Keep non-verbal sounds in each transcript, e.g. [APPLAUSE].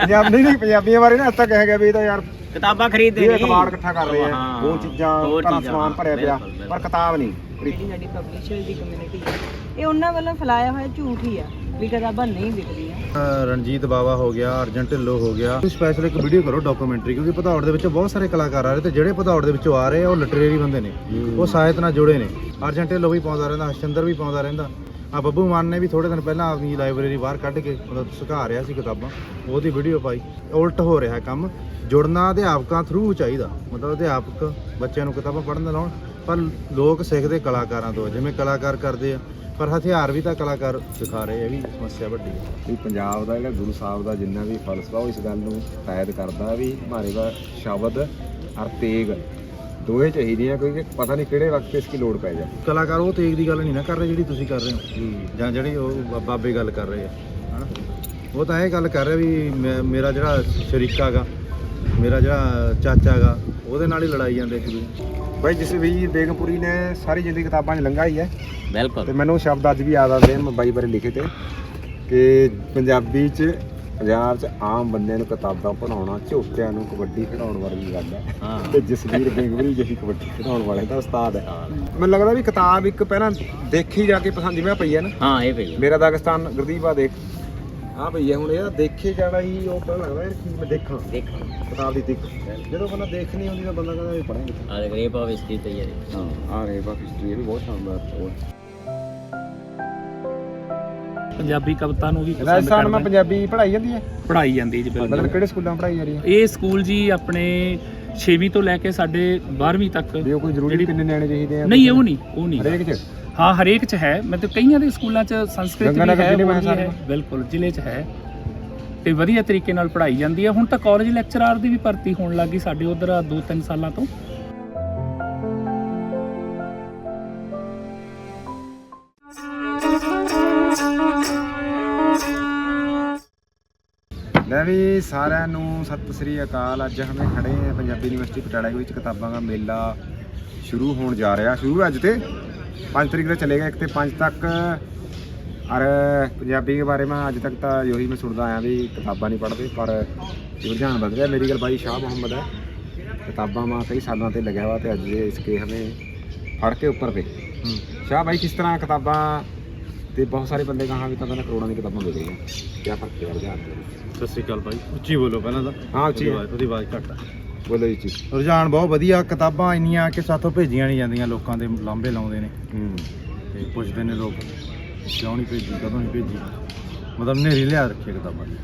ਪੰਜਾਬ ਨਹੀਂ ਨਹੀਂ ਪੰਜਾਬੀਆਂ ਬਾਰੇ ਨਾ ਅੱਜ ਤੱਕ ਹੈਗਾ ਵੀ ਇਹ ਤਾਂ ਯਾਰ ਕਿਤਾਬਾਂ ਖਰੀਦਦੇ ਇਹ ਨਹੀਂ। ਅਖਬਾਰ ਇਕੱਠਾ ਕਰ ਰਹੇ ਆ। ਹਾਂ, ਉਹ ਚੀਜ਼ਾਂ ਹੋਰ ਘਰਾਂ ਚੀਜ਼ਾਂ, ਸਮਾਨ ਭਰਿਆ ਪਿਆ ਬਿਲਕੁਲ, ਪਰ ਕਿਤਾਬ ਨਹੀਂ ਜਿਹੜੀ ਸਾਡੀ ਪਬਲਿਸ਼ਰ ਦੀ ਕਮਿਊਨਿਟੀ ਹੈ ਇਹ ਉਹਨਾਂ ਵੱਲੋਂ ਫੈਲਾਇਆ ਹੋਇਆ ਝੂਠ ਹੀ ਆ ਵੀ ਕਿਤਾਬਾਂ ਨਹੀਂ ਵਿਕਦੀਆਂ। ਰਣਜੀਤ ਬਾਵਾ ਹੋ ਗਿਆ ਅਰਜਨ ਢਿੱਲੋਂ ਹੋ ਗਿਆ। ਸਪੈਸ਼ਲ ਇੱਕ ਵੀਡੀਓ ਕਰੋ ਡਾਕੂਮੈਂਟਰੀ ਕਿਉਂਕਿ ਭਦੌੜ ਦੇ ਵਿੱਚ ਬਹੁਤ ਸਾਰੇ ਕਲਾਕਾਰ ਆ ਰਹੇ ਤੇ ਜਿਹੜੇ ਭਦੌੜ ਦੇ ਵਿੱਚੋਂ ਆ ਰਹੇ ਆ ਉਹ ਲਿਟਰੇਰੀ ਬੰਦੇ ਨੇ। ਉਹ ਸਾਹਿਤ ਨਾਲ ਜੁੜੇ ਨੇ। ਅਰਜਨ ਢਿੱਲੋਂ ਵੀ ਪਾਉਂਦਾ ਰਹਿੰਦਾ ਹਰਸ਼ਚੰਦਰ ਵੀ ਪਾਉਂਦਾ ਰਹਿੰਦਾ। ਆ ਬੱਬੂ ਮਾਨ ਨੇ ਵੀ ਥੋੜੇ ਦਿਨ ਪਹਿਲਾਂ ਆਪਣੀ ਲਾਇਬ੍ਰੇਰੀ ਬਾਹਰ ਕੱਢ ਕੇ ਮਤਲਬ ਸੁਕਾ ਰਿਹਾ ਸੀ ਕਿਤਾਬਾਂ, ਉਹਦੀ ਵੀਡੀਓ ਪਾਈ। ਉਲਟ ਹੋ ਰਿਹਾ ਕੰਮ। ਜੁੜਨਾ ਅਧਿਆਪਕਾਂ ਥਰੂ ਚਾਹੀਦਾ। ਮਤਲਬ ਅਧਿਆਪਕ ਬੱਚਿਆਂ ਨੂੰ ਕਿਤਾਬਾਂ ਪੜ੍ਹਨ ਦਾ ਲਾਉਣ, ਪਰ ਲੋਕ ਸਿੱਖਦੇ ਕਲਾਕਾਰਾਂ ਤੋਂ ਜਿਵੇਂ ਕਲਾਕਾਰ ਕਰਦੇ ਆ, ਪਰ ਹਥਿਆਰ ਵੀ ਤਾਂ ਕਲਾਕਾਰ ਸਿਖਾ ਰਹੇ ਇਹ ਵੀ ਸਮੱਸਿਆ ਵੱਡੀ ਹੈ। ਵੀ ਪੰਜਾਬ ਦਾ ਜਿਹੜਾ ਗੁਰੂ ਸਾਹਿਬ ਦਾ ਜਿੰਨਾ ਵੀ ਫਲਸਫਾ ਉਹ ਇਸ ਗੱਲ ਨੂੰ ਕਾਇਦ ਕਰਦਾ ਵੀ ਮਾਰੇ ਦਾ ਸ਼ਬਦ ਅਰ ਤੇਗ। ਦੋਵੇਂ ਚਾਹੀਦੀਆਂ ਕਿਉਂਕਿ ਪਤਾ ਨਹੀਂ ਕਿਹੜੇ ਵਕਤ ਇਸ ਦੀ ਲੋੜ ਪੈ ਜਾ। ਕਲਾਕਾਰ ਉਹ ਤੇਗ ਦੀ ਗੱਲ ਨਹੀਂ ਨਾ ਕਰ ਰਹੇ ਜਿਹੜੀ ਤੁਸੀਂ ਕਰ ਰਹੇ ਹੋ। ਜਾਂ ਜਿਹੜੀ ਉਹ ਬਾਬੇ ਗੱਲ ਕਰ ਰਹੇ ਆ ਹਨਾ? ਉਹ ਤਾਂ ਇਹ ਗੱਲ ਕਰ ਰਿਹਾ ਵੀ ਮੈਂ- ਮੇਰਾ ਜਿਹੜਾ ਸ਼ਰੀਕਾ ਗਾ ਮੇਰਾ ਜਿਹੜਾ ਚਾਚਾ ਗਾ ਉਹਦੇ ਨਾਲ ਹੀ ਲੜਾਈ ਜਾਂਦੇ ਇੱਕ ਦੂਜੇ ਬਾਈ ਜਿਸ ਵੀ ਬੇਗਮਪੁਰੀ ਨੇ ਸਾਰੀ ਜ਼ਿੰਦਗੀ ਕਿਤਾਬਾਂ 'ਚ ਲੰਘਾਈ ਹੈ। ਬਿਲਕੁਲ। ਤੇ ਮੈਨੂੰ ਸ਼ਬਦ ਅੱਜ ਵੀ ਯਾਦ ਆਉਂਦੇ ਨੇ ਮੈਂ ਬਾਈ ਬਾਰੇ ਲਿਖੇ ਤੇ ਕਿ ਪੰਜਾਬੀ 'ਚ ਪੰਜਾਬ 'ਚ ਆਮ ਬੰਦਿਆਂ ਨੂੰ ਕਿਤਾਬਾਂ ਪੜਾਉਣਾ ਝੋਟਿਆਂ ਨੂੰ ਕਬੱਡੀ ਖਿਡਾਉਣ ਵਰਗੀ ਗੱਲ ਹੈ। ਹਾਂ। ਤੇ ਜਸਵੀਰ ਬੇਗਮਪੁਰੀ ਜਿਹੀ ਕਬੱਡੀ ਖਿਡਾਉਣ ਵਾਲੇ ਦਾ ਉਸਤਾਦ ਹੈ। ਮੈਨੂੰ ਲੱਗਦਾ ਵੀ ਕਿਤਾਬ ਇੱਕ ਪਹਿਲਾਂ ਦੇਖੀ ਜਾ ਕੇ ਪਸੰਦ ਜਿਵੇਂ ਪਈ ਹੈ ਨਾ। ਹਾਂ ਇਹ ਪਈ ਮੇਰਾ ਦਾਗਿਸਤਾਨ ਗੁਰਦੀਪ ਦੇਖ। ਆ ਭਈਆ ਹੁਣ ਇਹ ਦੇਖੇ ਜਾਣਾ ਹੀ ਉਹ ਪਤਾ ਲੱਗਦਾ ਯਾਰ ਕੀ ਮੈਂ ਦੇਖਾਂ। ਦੇਖ। ਕਿਤਾਬ ਦੀ ਦਿੱਖ। ਜਦੋਂ ਬੰਦਾ ਦੇਖ ਨਹੀਂ ਹੁੰਦੀ ਤਾਂ ਬੰਦਾ ਕਹਿੰਦਾ ਇਹ ਪੜਾਂਗੇ ਆ ਰੇਪ ਆਫ ਹਿਸਟਰੀ ਪਈ ਹੈ ਹਾਂ ਆ ਰੇ ਬਾ ਹਿਸਟਰੀ ਵੀ ਬਹੁਤ ਸ਼ਾਨਦਾਰ। ਉਹ ਪੰਜਾਬੀ ਕਵਿਤਾ ਨੂੰ ਵੀ ਪਸੰਦ ਰਾਜਸਥਾਨ ਮੈਂ ਕਰਦਾ। ਪੰਜਾਬੀ ਪੜਾਈ ਜਾਂਦੀ ਹੈ। ਪੜਾਈ ਜਾਂਦੀ ਜੀ ਮਤਲਬ ਬਿਲਕੁਲ। ਕਿਹੜੇ ਸਕੂਲਾਂ ਪੜਾਈ ਜਾ ਰਹੀ ਹੈ? ਇਹ ਸਕੂਲ ਜੀ ਆਪਣੇ 6ਵੀਂ ਤੋਂ ਲੈ ਕੇ ਸਾਡੇ 12ਵੀਂ ਤੱਕ ਵੀ ਉਹ ਕੋਈ ਜ਼ਰੂਰੀ ਕਿੰਨੇ ਨਿਆਣੇ ਚਾਹੀਦੇ ਆ? ਨਹੀਂ ਉਹ ਨਹੀਂ ਉਹ ਨਹੀਂ। ਹਰੇਕ ਚ? ਹਾਂ ਹਰੇਕ ਚ ਹੈ। ਮੈਂ ਤਾਂ ਕਈਆਂ ਦੇ ਸਕੂਲਾਂ ਚ ਸੰਸਕ੍ਰਿਤ ਵੀ ਹੈ ਜ਼ਿਲ੍ਹੇ ਹੋਰ ਮੈਂ ਵੀ ਸਾਰੇ। ਹੈ। ਬਿਲਕੁਲ ਜ਼ਿਲ੍ਹੇ ਚ ਹੈ। ਤੇ ਵਧੀਆ ਤਰੀਕੇ ਨਾਲ ਪੜ੍ਹਾਈ ਜਾਂਦੀ ਹੈ। ਹੁਣ ਤਾਂ ਕਾਲਜ ਲੈਕਚਰਰ ਦੀ ਵੀ ਭਰਤੀ ਹੋਣ ਲੱਗੀ ਸਾਡੇ ਉਧਰ 2-3 ਸਾਲਾਂ ਤੋਂ। ਵੀ ਸਾਰਿਆਂ ਨੂੰ ਸਤਿ ਸ੍ਰੀ ਅਕਾਲ। ਅੱਜ ਹਮੇ ਖੜੇ ਆ ਪੰਜਾਬੀ ਯੂਨੀਵਰਸਿਟੀ ਪਟਿਆਲਾ ਵਿੱਚ ਕਿਤਾਬਾਂ ਦਾ ਮੇਲਾ ਸ਼ੁਰੂ ਹੋਣ ਜਾ ਰਿਹਾ। ਸ਼ੁਰੂ ਅੱਜ ਤੇ। 5 ਤਰੀਕ ਤੋਂ ਚੱਲੇਗਾ ਇੱਕ ਤੇ 5 ਤੱਕ। ਔਰ ਪੰਜਾਬੀ ਦੇ ਬਾਰੇ ਮੈਂ ਅੱਜ ਤੱਕ ਤਾਂ ਯੋਹੀ ਮੈਂ ਸੁਣਦਾ ਆਇਆ ਵੀ ਕਿਤਾਬਾਂ ਨਹੀਂ ਪੜ੍ਹਦੇ ਪਰ ਰੁਝਾਨ ਵੱਧ ਰਿਹਾ ਮੇਰੀ ਗੱਲ ਬਾਈ ਸ਼ਾਹ ਮੁਹੰਮਦ ਹੈ। ਕਿਤਾਬਾਂ ਮਾ ਕਈ ਸਾਲਾਂ ਤੇ ਲੱਗਿਆ ਵਾ ਤੇ ਅੱਜ ਇਹ ਇਸਕੇ ਹਮੇ ਫੜ ਕੇ ਉੱਪਰ ਤੇ। ਸ਼ਾਹ ਬਾਈ ਕਿਸ ਤਰ੍ਹਾਂ ਕਿਤਾਬਾਂ ਤੇ ਬਹੁਤ ਸਾਰੇ ਬੰਦੇ ਕਹਾਂ ਵੀ ਤਾਂ ਕਹਿੰਦਾ ਕਰੋੜਾਂ ਦੀ ਕਿਤਾਬਾਂ ਵਿਕ ਰਹੀਆਂ ਕੀ ਫ਼ਰਕ ਹੈ ਰੁਝਾਨ ਦੇ ਵਿੱਚ? ਸਤਿ ਸ਼੍ਰੀ ਅਕਾਲ ਭਾਈ। ਉੱਚੀ ਬੋਲੋ ਪਹਿਲਾਂ ਤਾਂ। ਹਾਂ ਉੱਚੀ। ਆਵਾਜ਼- ਉਹਦੀ ਆਵਾਜ਼ ਘੱਟ ਆ। ਬੋਲੋ ਜੀ ਜੀ ਰੁਝਾਨ ਬਹੁਤ ਵਧੀਆ ਕਿਤਾਬਾਂ ਇੰਨੀਆਂ ਕਿ ਸਾਥੋਂ ਭੇਜੀਆਂ ਨਹੀਂ ਜਾਂਦੀਆਂ ਲੋਕਾਂ ਦੇ ਲਾਂਬੇ ਲਾਉਂਦੇ ਨੇ। ਹੂੰ। ਤੇ ਪੁੱਛਦੇ ਨੇ ਲੋਕ ਕਿਉਂ ਨਹੀਂ ਭੇਜੀ ਕਦੋਂ ਨਹੀਂ ਭੇਜੀ? ਮਤਲਬ ਨੇਰੀ ਲਿਆ ਰੱਖੀ ਕਿਤਾਬਾਂ ਦੀ।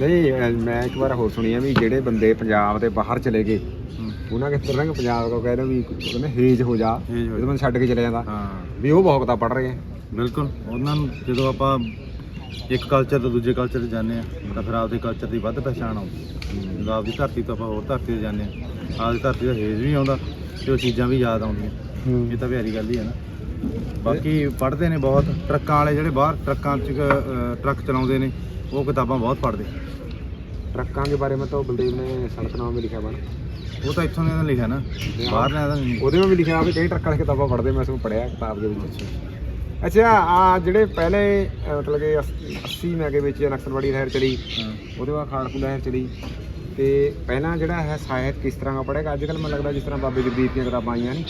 ਨਹੀਂ ਅਹ ਮੈਂ ਇੱਕ ਵਾਰ ਹੋਰ ਸੁਣੀ ਆ ਵੀ ਜਿਹੜੇ ਬੰਦੇ ਪੰਜਾਬ ਦੇ ਬਾਹਰ ਚਲੇ ਗਏ ਹੂੰ। ਉਹਨਾਂ ਕੇ ਤਰ੍ਹਾਂ ਪੰਜਾਬ ਕੋ ਕਹਿੰਦੇ ਵੀ ਕਹਿੰਦੇ ਹੇਜ ਹੋ ਜਾ ਹੇਜ ਹੋ ਜਦੋਂ ਬੰਦਾ ਛੱਡ ਕੇ ਚਲੇ ਜਾਂਦਾ ਹਾਂ। ਵੀ ਉਹ ਬਹੁਤ ਕਿਤਾਬ ਪੜ ਰਹੇ ਆ। ਬਿਲਕੁਲ। ਉਹਨਾਂ ਨੂੰ ਜਦੋਂ ਆਪਾਂ ਇੱਕ ਕਲਚਰ ਤੋਂ ਦੂਜੇ ਕਲਚਰ 'ਚ ਜਾਂਦੇ ਆ ਤਾਂ ਫਿਰ ਆਪਦੇ ਕਲਚਰ ਦੀ ਵੱਧ ਪਛਾਣ ਆਉਂਦੀ ਹੈ। ਜਦੋਂ ਆਪਦੀ ਧਰਤੀ ਤੋਂ ਆਪਾਂ ਹੋਰ ਧਰਤੀ 'ਤੇ ਜਾਂਦੇ ਆ ਆਪਦੀ ਧਰਤੀ ਦਾ ਹੇਜ ਵੀ ਆਉਂਦਾ ਤੇ ਉਹ ਚੀਜ਼ਾਂ ਵੀ ਯਾਦ ਆਉਂਦੀਆਂ। ਇਹ ਤਾਂ ਪਿਆਰੀ ਗੱਲ ਹੀ ਹੈ ਨਾ। ਬਾਕੀ ਪੜ੍ਹਦੇ ਨੇ ਬਹੁਤ। ਟਰੱਕਾਂ ਵਾਲੇ ਜਿਹੜੇ ਬਾਹਰ ਟਰੱਕਾਂ 'ਚ ਟਰੱਕ ਚਲਾਉਂਦੇ ਨੇ ਉਹ ਕਿਤਾਬਾਂ ਬਹੁਤ ਪੜ੍ਹਦੇ। ਟਰੱਕਾਂ ਦੇ ਬਾਰੇ ਮੈਂ ਤਾਂ ਬਲਦੇਵ ਨੇ ਸੜਕਨਾਮਾ ਵਿੱਚ ਲਿਖਿਆ ਬਣ ਉਹ ਤਾਂ ਇੱਥੋਂ ਤਾਂ ਲਿਖਿਆ ਨਾ। ਬਾਹਰ ਨੇ ਤਾਂ ਉਹਦੇ ਵਿੱਚ ਵੀ ਲਿਖਿਆ ਵੀ ਕਈ ਟਰੱਕਾਂ ਵਾਲੀ ਕਿਤਾਬਾਂ ਪੜ੍ਹਦੇ ਮੈਂ ਸਭ ਪੜਿਆ ਕਿਤਾਬ ਦੇ ਵਿੱਚ। ਅੱਛਾ ਆ ਜਿਹੜੇ ਪਹਿਲੇ ਅਹ, ਮਤਲਬ ਕਿ 80 ਮੈਂ ਕੇ ਵਿੱਚ ਨਕਸਲਵਾੜੀ ਲਹਿਰ ਚਲੀ। ਉਹਦੇ ਬਾਅਦ ਖਾੜਕੂ ਲਹਿਰ ਚਲੀ ਤੇ ਪਹਿਲਾਂ ਜਿਹੜਾ ਹੈ ਸਾਹਿਤ ਕਿਸ ਤਰ੍ਹਾਂ ਦਾ ਪੜ੍ਹੇਗਾ ਅੱਜ ਕੱਲ੍ਹ ਮੈਨੂੰ ਲੱਗਦਾ ਜਿਸ ਤਰ੍ਹਾਂ ਬਾਬੇ ਜਗਦੀਪ ਦੀਆਂ ਕਿਤਾਬਾਂ ਆਈਆਂ ਨੇ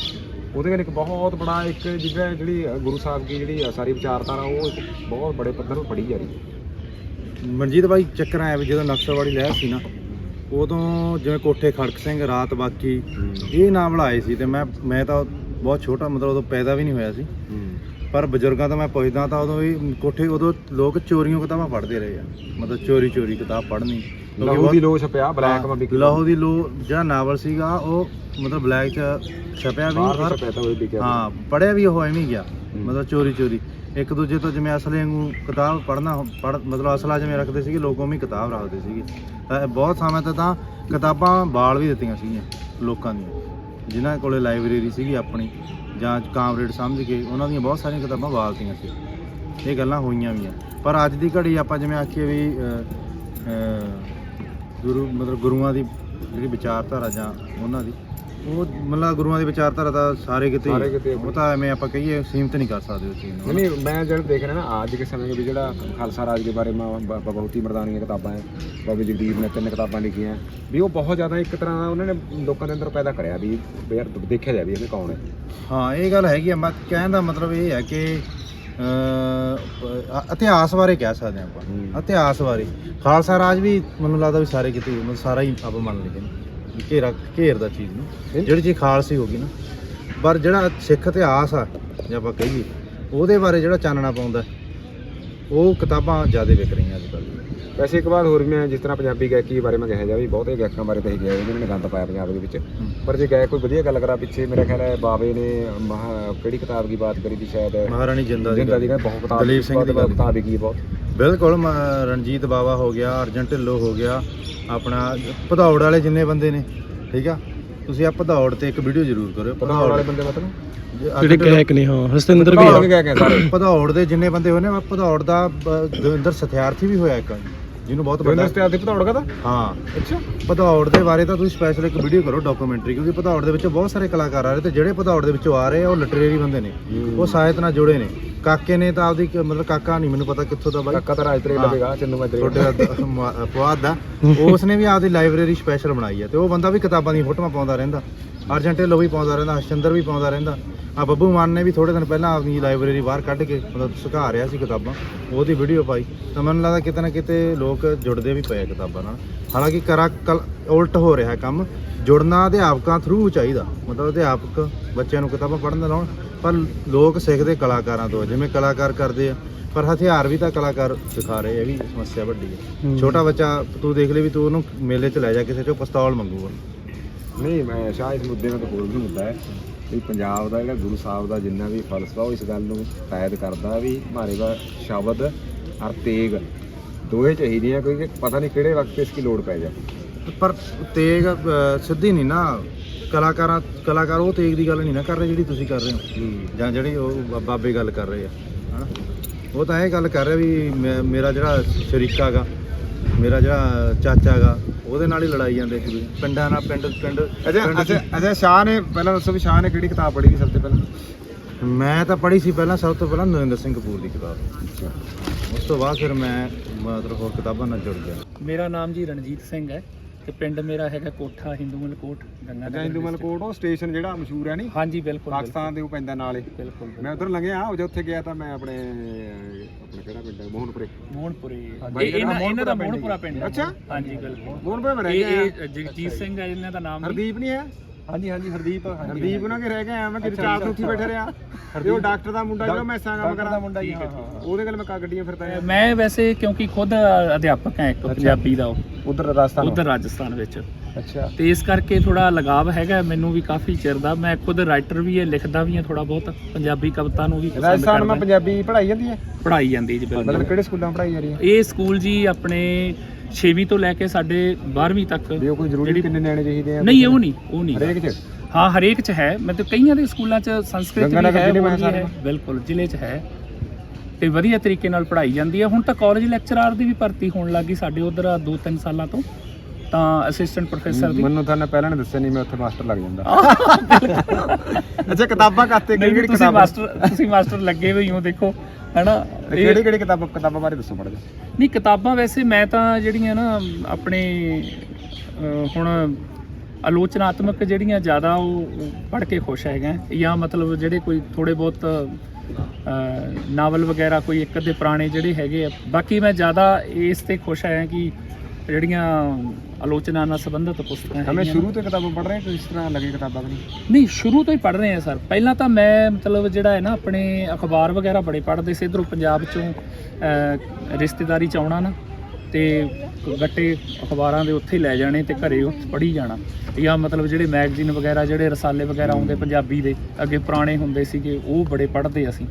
ਉਹਦੇ ਵਿੱਚ ਇੱਕ ਬਹੁਤ ਬੜਾ ਇੱਕ ਜਿਹੜਾ ਜਿਹੜੀ ਗੁਰੂ ਸਾਹਿਬ ਦੀ ਜਿਹੜੀ ਸਾਰੀ ਵਿਚਾਰਧਾਰਾ ਉਹ ਇੱਕ ਬਹੁਤ ਬੜੇ ਪੱਧਰ 'ਤੇ ਪੜ੍ਹੀ ਜਾ ਰਹੀ ਹੈ। ਮਨਜੀਤ ਬਾਈ ਚੱਕਰ ਆਇਆ ਵੀ ਜਦੋਂ ਨਕਸਲਵਾੜੀ ਲਹਿਰ ਸੀ ਨਾ ਉਦੋਂ ਜਿਵੇਂ ਕੋਠੇ ਖੜਕ ਸਿੰਘ ਰਾਤ ਬਾਕੀ ਇਹ ਨਾਵਲ ਆਏ ਸੀ ਤੇ ਮੈਂ ਮੈਂ ਤਾਂ ਬਹੁਤ ਛੋਟਾ ਮਤਲਬ ਉਦੋਂ ਪੈਦਾ ਵੀ ਨਹੀਂ ਹੋਇਆ ਸੀ। ਪਰ ਬਜ਼ੁਰਗਾਂ ਤੋਂ ਮੈਂ ਪੁੱਛਦਾ ਤਾਂ ਉਦੋਂ ਵੀ ਕੋਠੇ ਉਦੋਂ ਲੋਕ ਚੋਰੀਆਂ ਕਿਤਾਬਾਂ ਪੜ੍ਹਦੇ ਰਹੇ ਆ। ਮਤਲਬ ਚੋਰੀ ਚੋਰੀ ਕਿਤਾਬ ਪੜ੍ਹਨੀ। ਕਿਉਂਕਿ ਲਹੂ ਬਹੁਤ- ਦੀ ਲੋ ਛਪਿਆ ਬਲੈਕ ਮਾ ਵੀ ਲਹੂ ਦੀ ਲੋ ਜਿਹੜਾ ਨਾਵਲ ਸੀਗਾ ਉਹ ਮਤਲਬ ਬਲੈਕ ਚ ਛਪਿਆ ਵੀ ਬਾਹਰ ਪਰ ਵੀ ਛਪਿਆ ਤਾਂ ਉਹ ਵੀ ਵਿਕਿਆ। ਹਾਂ ਪੜਿਆ ਵੀ ਉਹ ਐਵੇਂ ਹੀ ਗਿਆ। ਮਤਲਬ ਚੋਰੀ ਚੋਰੀ। ਇੱਕ ਦੂਜੇ ਤੋਂ ਜਿਵੇਂ ਅਸਲੇ ਵਾਂਗੂ ਕਿਤਾਬ ਪੜ੍ਹਨਾ ਪੜ੍ਹ ਮਤਲਬ ਅਸਲਾ ਜਿਵੇਂ ਰੱਖਦੇ ਸੀਗੇ ਲੋਕ ਉਵੇਂ ਹੀ ਕਿਤਾਬ ਰੱਖਦੇ ਸੀਗੇ। ਤਾਂ ਇਹ ਬਹੁਤ ਸਮੇਂ ਤੋਂ ਤਾਂ ਕਿਤਾਬਾਂ ਬਾਲ ਵੀ ਦਿੱਤੀਆਂ ਸੀਗੀਆਂ ਲੋਕਾਂ ਦੀਆਂ। ਜਿਨ੍ਹਾਂ ਕੋਲੇ ਲਾਇਬ੍ਰੇਰੀ ਸੀਗੀ ਆਪਣੀ, ਜਾਂ ਕਾਮਰੇਡ ਸਮਝ ਕੇ, ਉਹਨਾਂ ਦੀਆਂ ਬਹੁਤ ਸਾਰੀਆਂ ਕਿਤਾਬਾਂ ਬਾਲਤੀਆਂ ਸੀ। ਇਹ ਗੱਲਾਂ ਹੋਈਆਂ ਵੀ ਆ। ਪਰ ਅੱਜ ਦੀ ਘੜੀ ਆਪਾਂ ਜਿਵੇਂ ਆਖੀਏ ਵੀ ਗੁਰੂ, ਮਤਲਬ ਗੁਰੂਆਂ ਦੀ ਜਿਹੜੀ ਵਿਚਾਰਧਾਰਾ ਜਾਂ ਉਹਨਾਂ ਦੀ ਉਹ ਮਤਲਬ ਗੁਰੂਆਂ ਦੀ ਵਿਚਾਰਧਾਰਾ ਤਾਂ ਸਾਰੇ ਕਿਤੇ ਹੀ- ਸਾਰੇ ਕਿਤੇ ਉਹ ਤਾਂ ਐਵੇਂ ਆਪਾਂ ਕਹੀਏ ਸੀਮਤ ਨਹੀਂ ਕਰ ਸਕਦੇ ਉਸ ਚੀਜ਼ ਨੂੰ। ਨਹੀਂ ਮੈਂ ਜਿਹੜਾ ਦੇਖ ਰਿਹਾ ਨਾ ਅੱਜ ਦੇ ਸਮੇਂ ਵਿੱਚ ਜਿਹੜਾ ਖਾਲਸਾ ਰਾਜ ਦੇ ਬਾਰੇ ਮੈਂ ਬਹੁਤੀ ਮਰਦਾਨੀ ਦੀਆਂ ਕਿਤਾਬਾਂ ਹੈ ਬਾਬੇ ਜਗਦੀਪ ਨੇ ਤਿੰਨ ਕਿਤਾਬਾਂ ਲਿਖੀਆਂ ਵੀ ਉਹ ਬਹੁਤ ਜ਼ਿਆਦਾ ਇੱਕ ਤਰ੍ਹਾਂ ਦਾ ਉਹਨਾਂ ਨੇ ਲੋਕਾਂ ਦੇ ਅੰਦਰ ਪੈਦਾ ਕਰਿਆ ਵੀ ਯਾਰ ਦੇਖਿਆ ਜਾਵੇ ਇਹ ਕੌਣ ਹੈ ਹਾਂ ਇਹ ਗੱਲ ਹੈਗੀ ਆ ਮੈਂ ਕਹਿਣ ਦਾ ਮਤਲਬ ਇਹ ਹੈ ਕਿ ਅ ਇਤਿਹਾਸ ਬਾਰੇ ਕਹਿ ਸਕਦੇ ਹਾਂ ਹੂੰ। ਆਪਾਂ ਇਤਿਹਾਸ ਬਾਰੇ। ਖਾਲਸਾ ਰਾਜ ਵੀ ਮੈਨੂੰ ਲੱਗਦਾ ਵੀ ਸਾਰੇ ਕਿਤੇ ਸਾਰਾ ਹੀ ਆਪਾਂ ਮੰਨ ਲਈਏ। ਘੇਰਾ ਘੇਰ ਦਾ ਚੀਜ਼ ਨੂੰ। ਜਿਹੜੀ ਚੀਜ਼ ਖਾਲਸੀ ਹੋ ਗਈ ਨਾ। ਪਰ ਜਿਹੜਾ ਸਿੱਖ ਇਤਿਹਾਸ ਆ, ਜੇ ਆਪਾਂ ਕਹੀਏ, ਉਹਦੇ ਬਾਰੇ ਜਿਹੜਾ ਚਾਨਣਾ ਪਾਉਂਦਾ, ਉਹ ਕਿਤਾਬਾਂ ਜ਼ਿਆਦਾ ਵਿਕ ਰਹੀਆਂ ਅੱਜ ਕੱਲ੍ਹ। ਵੈਸੇ ਇੱਕ ਵਾਰ ਹੋਰ ਵੀ ਮੈਂ ਜਿਸ ਤਰ੍ਹਾਂ ਪੰਜਾਬੀ ਗਾਇਕੀ ਬਾਰੇ ਮੈਂ ਕਿਹਾ ਜਾ ਵੀ ਬਹੁਤੇ ਗਾਇਕਾਂ ਬਾਰੇ ਤਾਂ ਇਹ ਗਿਆ ਜਿਹਨਾਂ ਨੇ ਗੰਦ ਪਾਇਆ ਪੰਜਾਬ ਦੇ ਵਿੱਚ। ਪਰ ਜੇ ਗਾਇਕ ਕੋਈ ਵਧੀਆ ਗੱਲ ਕਰਾ ਪਿੱਛੇ ਮੇਰਾ ਖਿਆਲ ਹੈ ਬਾਵੇ ਨੇ ਕਿਹੜੀ ਕਿਤਾਬ ਦੀ ਬਾਤ ਕਰੀ ਸੀ ਸ਼ਾਇਦ? ਮਹਾਰਾਣੀ ਜਿੰਦਾ ਦੀ ਜਿੰਦਾ ਦੀ ਬਹੁਤ ਕਿਤਾਬ ਦਲੀਪ ਸਿੰਘ ਦੀ। ਕਿਤਾਬ ਵਿਕੀ ਬਹੁਤ। ਬਿਲਕੁਲ ਰਣਜੀਤ ਬਾਵਾ ਹੋ ਗਿਆ ਅਰਜਨ ਢਿੱਲੋਂ ਹੋ ਗਿਆ ਆਪਣਾ ਭਦੌੜ ਵਾਲੇ ਜਿੰਨੇ ਬੰਦੇ ਨੇ ਠੀਕ ਆ? ਤੁਸੀਂ ਆ ਭਦੌੜ ਤੇ ਇੱਕ ਵੀਡੀਓ ਜ਼ਰੂਰ ਕਰਿਓ ਪਧਾਉਣ ਵਾਲੇ ਬੰਦੇ ਮਤਲਬ? ਜੇ ਅਰਜਨ ਢਿੱਲੋਂ- ਨੇ ਹਾਂ ਹਸਤਿੰਦਰ ਗਾਇਕ ਹੈ ਸਾਰੇ। ਭਦੌੜ ਦੇ ਜਿੰਨੇ ਬੰਦੇ ਹੋਏ ਨੇ ਭਦੌੜ ਦਾ ਦਵਿੰਦਰ ਸਥਿਆਰਥੀ ਵੀ ਹੋਇਆ ਇੱਕ। ਜਿਹਨੂੰ ਬਹੁਤ ਬਿੰਦਰ ਸਟੇਟ ਦੇ ਪਧਾਉਣ ਕਾ ਹਾਂ। ਅੱਛਾ। ਭਦੌੜ ਦੇ ਬਾਰੇ ਤਾਂ ਤੁਸੀਂ ਸਪੈਸ਼ਲ ਇੱਕ ਵੀਡੀਓ ਕਰੋ ਡਾਕੂਮੈਂਟਰੀ ਕਿਉਂਕਿ ਭਦੌੜ ਦੇ ਵਿੱਚ ਬਹੁਤ ਸਾਰੇ ਕਲਾਕਾਰ ਆ ਰਹੇ ਤੇ ਜਿਹੜੇ ਭਦੌੜ ਦੇ ਵਿੱਚੋਂ ਆ ਰਹੇ ਆ ਉਹ ਲਿਟਰੇਰੀ ਬੰਦੇ ਨੇ। ਉਹ ਸਾਹਿਤ ਨਾਲ ਜੁੜੇ ਨੇ। ਕਾਕੇ ਨੇ ਤਾਂ ਆਪਦੀ ਮਤਲਬ ਕਾਕਾ ਨਹੀਂ ਮੈਨੂੰ ਪਤਾ ਕਿੱਥੋਂ ਦਾ ਬਾਈ। ਕਾਕਾ ਤਾਂ ਰਾਜ ਤੇਰੇ ਹਾਂ। ਲੱਗੇਗਾ ਚੰਨੂ ਮੈਂ ਤੁਹਾਡੇ ਦਾ ਫੁਆਦ ਦਾ ਉਸ ਨੇ ਵੀ ਆਪਦੀ ਲਾਇਬ੍ਰੇਰੀ ਸਪੈਸ਼ਲ ਬਣਾਈ ਹੈ ਤੇ ਉਹ ਬੰਦਾ ਵੀ ਕਿਤਾਬਾਂ ਦੀਆਂ ਫੋਟੋਆਂ ਪਾਉਂਦਾ ਰਹਿੰਦਾ। ਅਰਜਨ ਢਿੱਲੋਂ ਵੀ ਪਾਉਂਦਾ ਰਹਿੰਦਾ ਹਰਸ਼ਚੰਦਰ ਵੀ ਪਾਉਂਦਾ ਰਹਿੰਦਾ। ਆ ਬੱਬੂ ਮਾਨ ਨੇ ਵੀ ਥੋੜੇ ਦਿਨ ਪਹਿਲਾਂ ਆਪਦੀ ਲਾਇਬ੍ਰੇਰੀ ਬਾਹਰ ਕੱਢ ਕੇ ਮਤਲਬ ਸੁਕਾ ਰਿਹਾ ਸੀ ਕਿਤਾਬਾਂ ਉਹਦੀ ਵੀਡੀਓ ਪਾਈ। ਤਾਂ ਮੈਨੂੰ ਲੱਗਦਾ ਕਿਤੇ ਨਾ ਕਿਤੇ ਲੋਕ ਜੁੜਦੇ ਵੀ ਪਏ ਕਿਤਾਬਾਂ ਨਾਲ। ਹਾਲਾਂਕਿ ਕਰਾ ਕਲ ਉਲਟ ਹੋ ਰਿਹਾ ਕੰਮ। ਜੁੜਨਾ ਅਧਿਆਪਕਾਂ ਥਰੂ ਚਾਹੀਦਾ। ਮਤਲਬ ਅਧਿਆਪਕ ਬੱਚਿਆਂ ਨੂੰ ਕਿਤਾਬਾਂ ਪੜ੍ਹਨ ਦਾ ਲਾਉਣ। ਪਰ ਲੋਕ ਸਿੱਖਦੇ ਕਲਾਕਾਰਾਂ ਤੋਂ ਜਿਵੇਂ ਕਲਾਕਾਰ ਕਰਦੇ ਆ। ਪਰ ਹਥਿਆਰ ਵੀ ਤਾਂ ਕਲਾਕਾਰ ਦਿਖਾ ਰਹੇ ਇਹ ਵੀ ਸਮੱਸਿਆ ਵੱਡੀ ਹੈ। ਛੋਟਾ ਬੱਚਾ ਤੂੰ ਦੇਖ ਲੈ ਵੀ ਤੂੰ ਉਹਨੂੰ ਮੇਲੇ 'ਚ ਲੈ ਜਾ ਕਿਸੇ ਚੋਂ ਪਿਸਤੌਲ ਮੰਗੂਗਾ ਨਹੀਂ ਮੈਂ ਸ਼ਾਹ ਇਸ ਮੁੱਦੇ ਨਾਲ ਤਾਂ ਹੋਰ ਵੀ ਮੁੱਦਾ ਹੈ ਵੀ ਪੰਜਾਬ ਦਾ ਜਿਹੜਾ ਗੁਰੂ ਸਾਹਿਬ ਦਾ ਜਿੰਨਾ ਵੀ ਫਲਸਫਾ ਉਹ ਇਸ ਗੱਲ ਨੂੰ ਕਾਇਦ ਕਰਦਾ ਵੀ ਮਾਰੇ ਦਾ ਸ਼ਬਦ ਅਰ ਤੇਗ। ਦੋਏ ਚਾਹੀਦੀਆਂ ਕਿਉਂਕਿ ਪਤਾ ਨਹੀਂ ਕਿਹੜੇ ਵਕਤ ਇਸ ਦੀ ਲੋੜ ਪੈ ਜਾਏ ਪਰ ਤੇਗ ਸਿੱਧੀ ਨਹੀਂ ਨਾ। ਕਲਾਕਾਰਾਂ ਕਲਾਕਾਰ ਉਹ ਤੇਗ ਦੀ ਗੱਲ ਨਹੀਂ ਨਾ ਕਰ ਰਹੇ ਜਿਹੜੀ ਤੁਸੀਂ ਕਰ ਰਹੇ ਹੋ। ਜਾਂ ਜਿਹੜੇ ਉਹ ਬਾਬੇ ਗੱਲ ਕਰ ਰਹੇ ਆ। ਹਨਾ ਉਹ ਤਾਂ ਇਹ ਗੱਲ ਕਰ ਰਿਹਾ ਵੀ ਮੇਰਾ ਜਿਹੜਾ ਸ਼ਰੀਕਾ ਗਾ ਮੇਰਾ ਜਿਹੜਾ ਚਾਚਾ ਗਾ ਉਹਦੇ ਨਾਲ ਹੀ ਲੜਾਈ ਜਾਂਦੇ ਸੀ ਪਿੰਡਾਂ ਨਾਲ ਪਿੰਡ ਪਿੰਡ ਅੱਛਾ ਪਿੰਡ ਅੱਛਾ ਅੱਛਾ ਸ਼ਾਹ ਨੇ ਪਹਿਲਾਂ ਦੱਸੋ ਵੀ ਸ਼ਾਹ ਨੇ ਕਿਹੜੀ ਕਿਤਾਬ ਪੜ੍ਹੀ ਸੀ ਸਭ ਤੋਂ ਪਹਿਲਾਂ? ਮੈਂ ਤਾਂ ਪੜ੍ਹੀ ਸੀ ਪਹਿਲਾਂ ਸਭ ਤੋਂ ਪਹਿਲਾਂ ਨਰਿੰਦਰ ਸਿੰਘ ਕਪੂਰ ਦੀ ਕਿਤਾਬ। ਅੱਛਾ। ਉਸ ਤੋਂ ਬਾਅਦ ਫਿਰ ਮੈਂ ਮਤਲਬ ਹੋਰ ਕਿਤਾਬਾਂ ਨਾਲ ਜੁੜ ਗਿਆ। ਮੇਰਾ ਨਾਮ ਜੀ ਰਣਜੀਤ ਸਿੰਘ ਹੈ। ਤੇ ਪਿੰਡ ਮੇਰਾ ਹੈਗਾ ਕੋਠਾ ਹਿੰਦੂਮਲ ਕੋਟ ਗੰਗਾ ਅੱਛਾ ਹਿੰਦੂਮਲ ਕੋਟ ਉਹ ਸਟੇਸ਼ਨ ਜਿਹੜਾ ਮਸ਼ਹੂਰ ਹੈ ਨਹੀਂ ਹਾਂਜੀ ਬਿਲਕੁਲ ਪਾਕਿਸਤਾਨ ਦੇ ਉਹ ਪੈਂਦਾ ਨਾਲ। ਬਿਲਕੁਲ ਮੈਂ ਉਧਰ ਲੰਘਿਆ ਉਹ ਉੱਥੇ ਗਿਆ ਤਾਂ ਮੈਂ ਆਪਣੇ ਆਪਣਾ ਕਿਹੜਾ ਪਿੰਡ ਹੈ? ਮੋਹਨਪੁਰੇ। ਮੋਹਨਪੁਰੇ। ਬਾਈ ਇਹ ਇਹਨਾਂ ਇਹਨਾਂ ਦਾ ਮੋਹਨਪੁਰਾ ਪਿੰਡ ਹੈ। ਅੱਛਾ? ਹਾਂਜੀ ਬਿਲਕੁਲ। ਮੋਹਨਪੁਰੇ ਮੈਂ ਰਹਿ ਇਹ ਗਿਆ। ਇਹ ਜਗਜੀਤ ਸਿੰਘ ਹੈ ਇਹਨਾਂ ਦਾ ਨਾਮ ਜੀ। ਹਰਦੀਪ ਨਹੀਂ ਹੈ? ਹਾਂਜੀ ਹਾਂਜੀ ਹਰਦੀਪ। ਹਰਦੀਪ ਉਹਨਾਂ ਕੇ ਰਹਿ ਕੇ ਆਇਆ ਮੈਂ ਕਿ ਚਾਰ ਤੋਂ ਉੱਥੇ ਬੈਠਾ ਰਿਹਾ। ਤੇ ਉਹ ਡਾਕਟਰ ਦਾ ਮੁੰਡਾ ਜਿਹੜਾ ਮੈਂ ਸਾਂ ਕੰਮ ਕਰਾਂ। ਮੁੰਡਾ ਜੀ, ਹਾਂ, ਹਾਂ, ਉਹਦੇ ਕੋਲ ਮੈਂ ਕਾ ਗੱਡੀਆਂ ਫਿਰਦਾ ਆ ਮੈਂ ਵੈਸੇ ਕਿਉਂਕਿ ਖੁਦ ਅਧਿਆਪਕ ਹਾਂ ਇੱਕ ਪੰਜਾਬੀ ਦਾ ਉਹ। ਉਧਰ ਰਾਜਸਥਾਨ ਉਧਰ ਰਾਜਸਥਾਨ ਵਿੱਚ। ਅੱਛਾ। ਤੇ ਇਸ ਕਰਕੇ ਥੋੜਾ ਲਗਾਵ ਹੈਗਾ ਮੈਨੂੰ ਵੀ ਕਾਫੀ ਚਿਰ ਦਾ। ਮੈਂ ਖੁਦ ਰਾਈਟਰ ਵੀ ਹਾਂ ਲਿਖਦਾ ਵੀ ਹਾਂ ਥੋੜਾ ਬਹੁਤ। ਪੰਜਾਬੀ ਕਵਿਤਾ ਨੂੰ ਵੀ ਪਸੰਦ ਰਾਜਸਥਾਨ ਮੈਂ ਕਰਦਾ ਪੰਜਾਬੀ ਪੜ੍ਹਾਈ ਜਾਂਦੀ ਹੈ? ਪੜ੍ਹਾਈ ਜਾਂਦੀ ਜੀ ਮਤਲਬ ਬਿਲਕੁਲ। ਕਿਹੜੇ ਸਕੂਲਾਂ ਪੜ੍ਹਾਈ ਜਾ ਰਹੀ ਹੈ ਇਹ ਸਕੂਲ ਜੀ ਆਪਣੇ 6ਵੀਂ ਤੋਂ ਲੈ ਕੇ ਸਾਡੇ 12ਵੀਂ ਤੱਕ ਵੀ ਉਹ ਕੋਈ ਜ਼ਰੂਰੀ ਕਿੰਨੇ ਨਿਆਣੇ ਚਾਹੀਦੇ ਆ? ਨਹੀਂ ਉਹ ਨਹੀਂ ਉਹ ਨਹੀਂ। ਹਰੇਕ ਚ? ਹਾਂ ਹਰੇਕ ਚ ਹੈ। ਮੈਂ ਤਾਂ ਕਈਆਂ ਦੇ ਸਕੂਲਾਂ ਚ ਸੰਸਕ੍ਰਿਤ ਵੀ ਹੈ ਵੀ ਬਿਲਕੁਲ ਜ਼ਿਲ੍ਹੇ ਚ ਹੈ। ਤੇ ਵਧੀਆ ਤਰੀਕੇ ਨਾਲ ਪੜ੍ਹਾਈ ਜਾਂਦੀ ਹੈ। ਹੁਣ ਤਾਂ ਕਾਲਜ ਲੈਕਚਰਰ ਦੀ ਵੀ ਭਰਤੀ ਹੋਣ ਲੱਗੀ ਸਾਡੇ ਉਧਰ 2-3 ਸਾਲਾਂ ਤੋਂ। ਤਾਂ ਅਸਿਸਟੈਂਟ ਪ੍ਰੋਫੈਸਰ ਦੀ? ਮੈਨੂੰ ਤਾਂ ਪਹਿਲਾਂ ਨੇ ਦੱਸਿਆ ਨਹੀਂ ਮੈਂ ਉੱਥੇ ਮਾਸਟਰ ਲੱਗ ਜਾਂਦਾ। ਅੱਛਾ ਕਿਤਾਬਾਂ ਕਾਤੇ ਕਿਹੜੀ ਕਿਹੜੀ ਤੁਸੀਂ ਮਾਸਟਰ ਤੁਸੀਂ ਮਾਸਟਰ ਲੱਗੇ ਹੋਏ ਹੋ ਦੇਖੋ ਹੈਨਾ? ਕਿਹੜੀ ਕਿਹੜੀ ਕਿਤਾਬਾਂ ਕਿਤਾਬਾਂ ਬਾਰੇ ਦੱਸੋ ਮੜਾ ਨਹੀਂ ਕਿਤਾਬਾਂ ਵੈਸੇ ਮੈਂ ਤਾਂ ਜਿਹੜੀਆਂ ਨਾ ਆਪਣੇ ਹੁਣ ਆਲੋਚਨਾਤਮਕ ਜਿਹੜੀਆਂ ਜ਼ਿਆਦਾ ਉਹ ਪੜ੍ਹ ਕੇ ਖੁਸ਼ ਹੈਗਾ। ਜਾਂ ਮਤਲਬ ਜਿਹੜੇ ਕੋਈ ਥੋੜੇ ਬਹੁਤ ਨਾਵਲ ਵਗੈਰਾ ਕੋਈ ਇੱਕ ਅੱਧੇ ਪੁਰਾਣੇ ਜਿਹੜੇ ਹੈਗੇ ਆ। ਬਾਕੀ ਮੈਂ ਜ਼ਿਆਦਾ ਇਸ ਤੇ ਖੁਸ਼ ਆਇਆ ਕਿ ਜਿਹੜੀਆਂ ਆਲੋਚਨਾ ਨਾਲ ਸੰਬੰਧਿਤ ਪੁਸਤਕਾਂ ਹਮੇ ਹੈਗੀਆਂ ਸ਼ੁਰੂ ਤੋਂ ਕਿਤਾਬਾਂ ਪੜ੍ਹ ਰਹੇ ਹਾਂ ਕਿਸ ਤਰ੍ਹਾਂ ਲੱਗੇ ਕਿਤਾਬਾਂ ਨਹੀਂ? ਨਹੀਂ ਸ਼ੁਰੂ ਤੋਂ ਹੀ ਪੜ੍ਹ ਰਹੇ ਆ ਸਰ। ਪਹਿਲਾਂ ਤਾਂ ਮੈਂ ਮਤਲਬ ਜਿਹੜਾ ਹੈ ਨਾ ਆਪਣੇ ਅਖਬਾਰ ਵਗੈਰਾ ਬੜੇ ਪੜ੍ਹਦੇ ਸੀ। ਇਧਰੋਂ ਪੰਜਾਬ ਚੋਂ ਅਹ, ਰਿਸ਼ਤੇਦਾਰੀ ਚ ਆਉਣਾ ਨਾ ਤੇ ਗੱਟੇ ਅਖਬਾਰਾਂ ਦੇ ਉੱਥੇ ਹੀ ਲੈ ਜਾਣੇ ਤੇ ਘਰੇ ਉੱਥੇ ਪੜ੍ਹੀ ਜਾਣਾ। ਜਾਂ ਮਤਲਬ ਜਿਹੜੇ ਮੈਗਜ਼ੀਨ ਵਗੈਰਾ ਜਿਹੜੇ ਰਸਾਲੇ ਵਗੈਰਾ ਆਉਂਦੇ ਪੰਜਾਬੀ ਦੇ ਅੱਗੇ ਪੁਰਾਣੇ ਹੁੰਦੇ ਸੀਗੇ ਉਹ ਬੜੇ ਪੜ੍ਹਦੇ ਅਸੀਂ।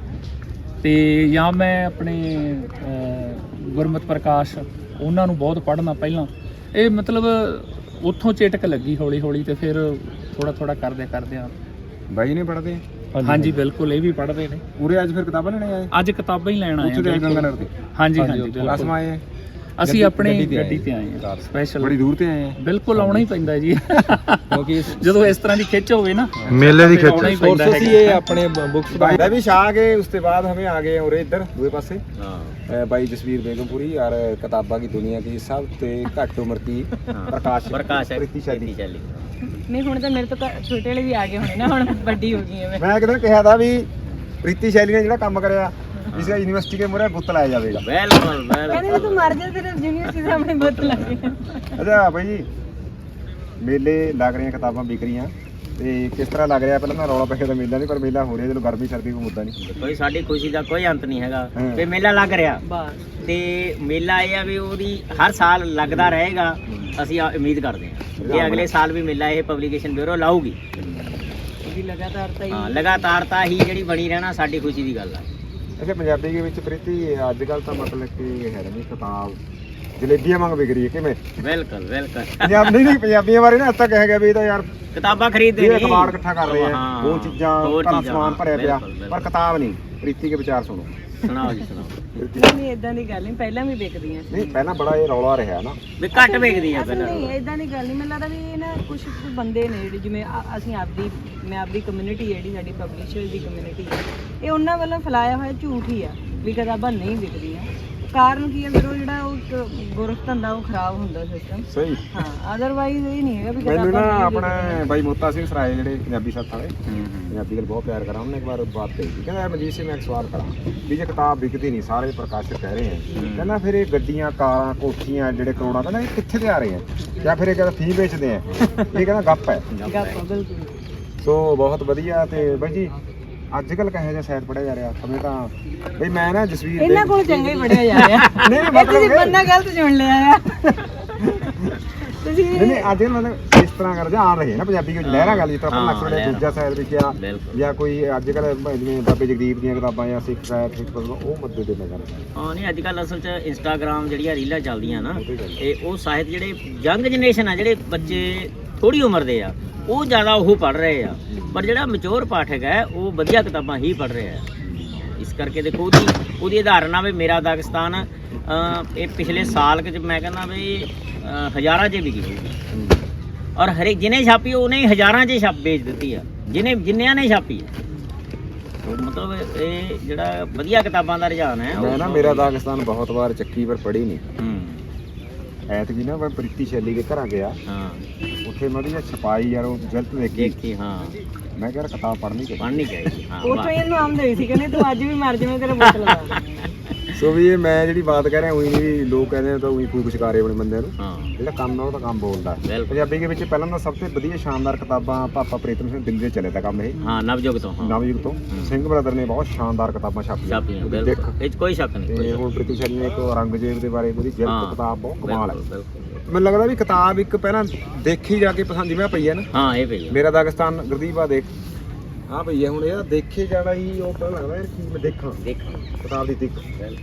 ਤੇ ਜਾਂ ਮੈਂ ਆਪਣੇ ਅਹ, ਗੁਰਮਤ ਪ੍ਰਕਾਸ਼ ਉਹਨਾਂ ਨੂੰ ਬਹੁਤ ਪੜ੍ਹਨਾ ਪਹਿਲਾਂ। ਇਹ ਮਤਲਬ ਉੱਥੋਂ ਚੇਟਕ ਲੱਗੀ ਹੌਲੀ ਹੌਲੀ ਤੇ ਫਿਰ ਥੋੜਾ ਥੋੜਾ ਕਰਦੇ ਕਰਦੇ ਆ। ਬਾਈ ਨੇ ਪੜ੍ਹਦੇ ਹਾਂਜੀ ਬਿਲਕੁਲ ਇਹ ਵੀ ਪੜ੍ਹਦੇ ਨੇ। ਪੂਰੇ ਅੱਜ ਫਿਰ ਕਿਤਾਬਾਂ ਲੈਣੇ ਆਏ? ਅੱਜ ਕਿਤਾਬਾਂ ਹੀ ਲੈਣ ਆਏ ਉੱਥੇ ਦੇ ਆ ਗੰਗਾਨਗਰ ਦੀ? ਹਾਂਜੀ ਹਾਂਜੀ ਬਿਲਕੁਲ। ਅਸਮਾ ਆਏ ਅਸੀਂ ਆਪਣੇ ਗੱਡੀ ਤੇ ਆਏ ਹਾਂ ਸਪੈਸ਼ਲ ਬੜੀ ਦੂਰ ਤੇ ਆਏ ਹਾਂ ਬਿਲਕੁਲ ਆਉਣਾ ਹੀ ਪੈਂਦਾ ਜੀ। ਕਿਉਂਕਿ ਜਦੋਂ ਇਸ ਤਰ੍ਹਾਂ ਦੀ ਖਿੱਚ ਹੋਵੇ ਨਾ ਮੇਲੇ ਦੀ ਖਿੱਚ। ਸੋਰਸ ਸੀ ਇਹ ਆਪਣੇ ਬੁੱਕਸ ਦਾ ਮੈਂ ਵੀ ਸ਼ਾਹ ਕੇ ਉਸਕੇ ਬਾਅਦ ਹਮੇ ਆ ਗਏ ਔਰ ਇਧਰ ਦੂਏ ਪਾਸੇ। ਹਾਂ। ਭਾਈ ਜਸਵੀਰ ਬੇਗਮਪੁਰੀ ਯਾਰ ਕਿਤਾਬਾਂ ਦੀ ਦੁਨੀਆ ਦੀ ਸਭ ਤੇ ਘੱਟ ਉਮਰ ਦੀ ਪ੍ਰਕਾਸ਼ ਪ੍ਰਕਾਸ਼ ਪ੍ਰਤੀਸ਼ਾਲੀ ਚੱਲੀ ਨਹੀਂ ਹੁਣ ਤਾਂ ਮੇਰੇ ਤੋਂ ਛੋਟੇ ਵਾਲੇ ਵੀ ਆ ਗਏ ਹੋਣੇ ਨਾ ਹੁਣ ਵੱਡੀ ਹੋ ਗਈ ਮੈਂ। ਮੈਂ ਕਿਹਾ ਕਿਹਾ ਤਾਂ ਵੀ ਪ੍ਰੀਤੀ ਸ਼ੈਲੀ ਨੇ ਜਿਹੜਾ ਕੰਮ ਕਰਿਆ ਇਸ ਦਾ ਯੂਨੀਵਰਸਿਟੀ ਦੇ ਮੂਹਰੇ ਗੁੱਤ ਲਾਇਆ ਜਾਵੇਗਾ। ਬਿਲਕੁਲ ਕਹਿੰਦੇ ਵੀ ਤੂੰ ਮਰ ਜਾ ਤੇਰੇ ਯੂਨੀਵਰਸਿਟੀ ਸਾਹਮਣੇ ਬਹੁਤ ਲੱਗੇ ਅੱਛਾ ਬਾਈ ਜੀ ਮੇਲੇ ਲੱਗ ਰਹੀਆਂ ਕਿਤਾਬਾਂ ਵਿਕ ਰਹੀਆਂ। ਤੇ ਕਿਸ ਤਰ੍ਹਾਂ ਲੱਗ ਰਿਹਾ? ਪਹਿਲਾਂ ਤਾਂ ਰੌਲਾ ਪੈ ਦਾ ਮੇਲਾ ਨਹੀਂ ਪਰ ਮੇਲਾ ਹੋ ਰਿਹਾ। ਜਦੋਂ ਗਰਮੀ ਸਰਦੀ ਕੋਈ ਮੁੱਦਾ ਨਹੀਂ। ਕੋਈ ਸਾਡੀ ਖੁਸ਼ੀ ਦਾ ਕੋਈ ਅੰਤ ਨਹੀਂ ਹੈਗਾ। ਹਾਂ। ਤੇ ਮੇਲਾ ਲੱਗ ਰਿਹਾ। ਬਸ। ਤੇ ਮੇਲਾ ਇਹ ਆ ਵੀ ਉਹਦੀ ਹਰ ਸਾਲ ਲੱਗਦਾ ਰਹੇਗਾ। ਅਸੀਂ ਆ- ਉਮੀਦ ਕਰਦੇ ਹਾਂ ਕਿ ਅਗਲੇ ਸਾਲ ਵੀ ਮੇਲਾ ਇਹ ਪਬਲੀਕੇਸ਼ਨ ਬਿਊਰੋ ਲਾਊਗੀ। ਉਹਦੀ ਲਗਾਤਾਰਤਾ ਹੀ ਹਾਂ ਲਗਾਤਾਰਤਾ ਹੀ ਜਿਹੜੀ ਬਣੀ ਰਹਿਣਾ ਸਾਡੀ ਖੁਸ਼ੀ ਦੀ ਗੱਲ ਆ। ਅੱਛਾ ਪੰਜਾਬੀ ਦੇ ਵਿੱਚ ਪ੍ਰੀਤੀ ਅੱਜ ਕੱਲ ਤਾਂ ਮਤਲਬ ਕਿ ਹੈ ਨਹੀਂ ਕਿਤਾਬ ਜਲੇਬੀਆਂ ਮੰਗ ਵਿਕ ਰਹੀ ਹੈ ਕਿਵੇਂ? ਬਿਲਕੁਲ ਬਿਲਕੁਲ। ਪੰਜਾਬ ਨਹੀਂ ਨਹੀਂ ਪੰਜਾਬੀਆਂ ਬਾਰੇ ਨਾ ਅੱਜ ਤੱਕ ਕਹਿ ਗਿਆ ਵੀ ਇਹ ਤਾਂ ਯਾਰ ਕਿਤਾਬਾਂ ਖਰੀਦਦੇ ਇਹ ਨਹੀਂ। ਅਖਬਾਰ ਇਕੱਠਾ ਕਰ ਰਹੇ ਆ। ਹਾਂ, ਉਹ ਚੀਜ਼ਾਂ ਹੋਰ ਚੀਜ਼ਾਂ, ਸਮਾਨ ਭਰਿਆ ਪਿਆ। ਬਿਲਕੁਲ, ਬਿਲਕੁਲ। ਪਰ ਕਿਤਾਬ ਨਹੀਂ। ਪ੍ਰੀਤੀ ਕੇ ਵਿਚਾਰ ਸੁਣੋ। ਸੁਣਾਓ ਜੀ ਸੁਣਾਓ। ਪ੍ਰੀਤੀ ਨਹੀਂ ਇਦਾਂ ਦੀ ਗੱਲ ਨਹੀਂ ਪਹਿਲਾਂ ਵੀ ਵਿਕਦੀਆਂ ਸੀ। ਨਹੀਂ ਪਹਿਲਾਂ ਬੜਾ ਇਹ ਰੌਲਾ ਰਿਹਾ ਨਾ। ਵੀ ਘੱਟ ਵੇਖਦੀ ਆ ਅਸਲ ਪਹਿਲਾਂ। ਨਹੀਂ ਇਦਾਂ ਦੀ ਗੱਲ ਨਹੀਂ ਮੈਨੂੰ ਲੱਗਦਾ ਵੀ ਇਹ ਨਾ ਕੁਝ ਬੰਦੇ ਨੇ ਜਿਹੜੇ ਜਿਵੇਂ ਆ- ਅਸੀਂ ਆਪਦੀ ਮੈਂ ਆਪਦੀ ਕਮਿਊਨਿਟੀ ਜਿਹੜੀ ਸਾਡੀ ਪਬਲਿਸ਼ਰ ਦੀ ਕਮਿਊਨਿਟੀ ਹੈ ਇਹ ਉਹਨਾਂ ਵੱਲੋਂ ਫੈਲਾਇਆ ਹੋਇਆ ਝੂਠ ਹੀ ਆ ਵੀ ਕਿਤਾਬਾਂ ਨਹੀਂ ਵਿਕਦੀਆਂ। ਕਾਰਨ ਕੀ ਹੈ ਫਿਰ ਉਹ ਜਿਹੜਾ ਉਹ ਇੱਕ ਗੁਰਖ ਧੰਦਾ ਉਹ ਖਰਾਬ ਹੁੰਦਾ ਸਿਸਟਮ ਸਹੀ। ਹਾਂ ਅਦਰਵਾਈਜ਼ ਇਹ ਨਹੀਂ ਹੈਗਾ ਵੀ ਮੈਨੂੰ ਨਾ ਆਪਣੇ ਬਾਈ ਮੋਤਾ ਸਿੰਘ ਸਰਾਏ ਜਿਹੜੇ ਪੰਜਾਬੀ ਸਾਥ ਵਾਲੇ ਪੰਜਾਬੀ ਗੱਲ ਬਹੁਤ ਪਿਆਰ ਕਰਾਂ ਉਹਨੇ ਇੱਕ ਵਾਰ ਬਾਤ ਕਹੀ ਸੀ। ਕਹਿੰਦਾ ਮਨਜੀਤ ਸਿੰਘ ਮੈਂ ਇੱਕ ਸਵਾਲ ਕਰਾਂ ਵੀ ਜੇ ਕਿਤਾਬ ਵਿਕਦੀ ਨਹੀਂ ਸਾਰੇ ਪ੍ਰਕਾਸ਼ਕ ਕਹਿ ਰਹੇ ਆ। ਕਹਿੰਦਾ ਫਿਰ ਇਹ ਗੱਡੀਆਂ ਕਾਰਾਂ ਕੋਠੀਆਂ ਜਿਹੜੇ ਕਰੋੜਾਂ ਕਹਿੰਦਾ ਇਹ ਕਿੱਥੇ ਤੇ ਆ ਰਹੇ ਆ? ਜਾਂ ਫਿਰ ਇਹ ਕਹਿੰਦਾ ਫੀ ਵੇਚਦੇ ਆ? ਇਹ ਕਹਿੰਦਾ ਗੱਪ ਹੈ। ਗੱਪ ਆ, ਬਿਲਕੁਲ। ਸੋ ਬਹੁਤ ਵਧੀਆ ਤੇ ਬਾਈ ਜੀ ਅੱਜ ਕੱਲ ਕਹੇ ਜਿਹਾ ਸਾਈਡ ਪੜਿਆ ਜਾ ਰਿਹਾ? ਸਮੇਂ ਤਾਂ ਬਈ ਮੈਂ ਨਾ ਜਸਵੀਰ ਦੇ ਇਹਨਾਂ ਕੋਲ ਚੰਗਾ ਹੀ ਪੜਿਆ ਜਾ ਰਿਹਾ। [LAUGHS] ਨਹੀਂ, ਇਹ ਮਤਲਬ ਤੁਸੀਂ ਕਿ- ਬੰਦਾ ਗਲਤ ਚੁਣ ਲਿਆ ਆ। ਤੁਸੀਂ ਨਹੀਂ ਨਹੀਂ ਅੱਜ ਕੱਲ੍ਹ ਮਤਲਬ ਇਸ ਤਰ੍ਹਾਂ ਕਰਦੇ ਆ ਰਹੇ ਨਾ ਪੰਜਾਬੀ ਵਿੱਚ ਲਹਿਰਾ ਗੱਲ ਜਿਸ ਤਰ੍ਹਾਂ ਆਪਾਂ ਨਕਸਲ ਦੇ। ਦੂਜਾ ਸਾਈਡ ਵਿੱਚ ਆ ਬਿਲਕੁਲ। ਜਾਂ ਕੋਈ ਅੱਜ ਕੱਲ ਜਿਵੇਂ ਬਾਬੇ ਜਗਦੀਪ ਦੀਆਂ ਕਿਤਾਬਾਂ ਜਾਂ ਸਿੱਖ ਸਾਹਿਬ ਸਿੱਖ ਪਰਮ ਉਹ ਮੱਦੇ ਦੇ ਨਜ਼ਰ ਹਾਂ ਨਹੀਂ ਅੱਜ ਕੱਲ ਅਸਲ 'ਚ ਇੰਸਟਾਗ੍ਰam ਜਿਹੜੀਆਂ ਰੀਲਾਂ ਚੱਲਦੀਆਂ ਨਾ। ਇਹ ਉਹ ਸਾਹਿਤ ਜਿਹੜੇ ਯੰਗ ਜਨਰੇਸ਼ਨ ਆ ਜਿਹੜੇ ਬੱਚੇ ਥੋੜੀ ਉਮਰ ਦੇ ਆ। ਉਹ ਜ਼ਿਆਦਾ ਉਹ ਪੜ ਰਹੇ ਆ। ਪਰ ਜਿਹੜਾ ਮੈਚੁਰ ਪਾਠਕ ਹੈ ਉਹ ਵਧੀਆ ਕਿਤਾਬਾਂ ਹੀ ਪੜ ਰਿਹਾ ਹੈ। ਇਸ ਕਰਕੇ ਦੇਖੋ ਉਹਦੀ ਉਹਦੀ ਉਦਾਹਰਨ ਆ ਵੀ ਮੇਰਾ ਦਾਗਿਸਤਾਨ ਇਹ ਪਿਛਲੇ ਸਾਲ ਕੁ ਮੈਂ ਕਹਿੰਦਾ ਵੀ ਹਜ਼ਾਰਾਂ 'ਚ ਵਿਕੀ ਹੋਊਗੀ ਔਰ ਹਰੇਕ ਜਿਹਨੇ ਛਾਪੀ ਉਹਨੇ ਹਜ਼ਾਰਾਂ 'ਚ ਛਾਪ ਵੇਚ ਦਿੱਤੀ ਆ। ਜਿਹਨੇ ਜਿੰਨਿਆਂ ਨੇ ਛਾਪੀ ਆ। ਮਤਲਬ ਇਹ ਜਿਹੜਾ ਵਧੀਆ ਕਿਤਾਬਾਂ ਦਾ ਰੁਝਾਨ ਹੈ ਮੈਂ ਨਾ ਮੇਰਾ ਦਾਗਿਸਤਾਨ ਬਹੁਤ ਵਾਰ ਚੱਕੀ ਪਰ ਪੜ੍ਹੀ ਨਹੀਂ। ਹੂੰ। ਐਤਕੀ ਨਾ ਮੈਂ ਪ੍ਰੀਤੀ ਸ਼ੈਲੀ ਦੇ ਘਰਾਂ ਗਿਆ। ਹਾਂ। ਉੱਥੇ ਮੈਂ ਉਹਦੀ ਛਪਾਈ ਯਾਰ ਉਹ ਗਲਤ ਦੇਖੀ। ਦੇਖੀ ਹਾਂ। ਮੈਂ ਕਿਹਾ ਯਾਰ ਕਿਤਾਬ ਪੜ੍ਹਨੀ ਚਾਹੀਦੀ ਪੜ੍ਹਨੀ ਚਾਹੀਦੀ ਹਾਂ ਉੱਥੋਂ ਹੀ ਇਹਨੂੰ ਆਮਦ ਹੋਈ ਸੀ ਕਹਿੰਦੇ ਤੂੰ ਅੱਜ ਵੀ ਮਰ ਜਾਵੇਂ ਤੇਰਾ ਬੁੱਤ ਲਗਾ ਸੋ ਵੀ ਇਹ ਮੈਂ ਜਿਹੜੀ ਬਾਤ ਕਹਿ ਰਿਹਾ ਉਹੀ ਨਹੀਂ ਵੀ ਲੋਕ ਕਹਿੰਦੇ ਨੇ ਤਾਂ ਉਹੀ ਫੂਕ ਸ਼ਿਕਾਰੇ ਆਪਣੇ ਬੰਦੇ ਨੂੰ। ਹਾਂ। ਜਿਹੜਾ ਕੰਮ ਹੈ ਉਹ ਤਾਂ ਕੰਮ ਬੋਲਦਾ। ਪੰਜਾਬੀ ਦੇ ਵਿੱਚ ਪਹਿਲਾਂ ਤਾਂ ਸਭ ਤੋਂ ਵਧੀਆ ਸ਼ਾਨਦਾਰ ਕਿਤਾਬਾਂ ਪਾਪਾ ਪ੍ਰੀਤਮ ਸਿੰਘ ਦਿੱਲੀ ਦੇ ਚੱਲੇ ਤਾਂ ਕੰਮ ਇਹ। ਹਾਂ ਨਵਜੋਗ ਤੋਂ ਹਾਂ। ਨਵਯੁਗ ਤੋਂ। ਸਿੰਘ ਬ੍ਰਦਰ ਨੇ ਬਹੁਤ ਸ਼ਾਨਦਾਰ ਕਿਤਾਬਾਂ ਛਾਪੀਆਂ। ਦਿੱਖ। ਇਹ ਕੋਈ ਸ਼ੱਕ ਨਹੀਂ ਕੋਈ ਤੇ ਹੁਣ ਪ੍ਰੀਤੀ ਸ਼ੈਲੀ ਨੇ ਇੱਕ ਔਰੰਗਜ਼ੇਬ ਦੇ ਬਾਰੇ ਉਹਦੀ ਜਿਲਦ ਕਿਤਾਬ ਬਹੁਤ ਕਮਾਲ ਹੈ। ਮੈਨੂੰ ਲੱਗਦਾ ਵੀ ਕਿਤਾਬ ਇੱਕ ਪਹਿਲਾਂ ਦੇਖੀ ਜਾ ਕੇ ਪਸੰਦ ਜਿਵੇਂ ਆਹ ਪਈ ਹੈ ਨਾ। ਹਾਂ ਇਹ ਪਈ ਆ। ਮੇਰਾ ਦਾਗਿਸਤਾਨ ਗੁਰਦੀਪਾ ਦੇਖ। ਆ ਹੈ ਹੁਣ ਇਹ ਦੇਖੇ ਜਾਣਾ ਹੀ ਉਹ ਪਤਾ ਲੱਗਦਾ ਯਾਰ ਕੀ ਮੈਂ ਦੇਖਾਂ। ਦੇਖ। ਕਿਤਾਬ ਦੀ ਦਿੱਖ।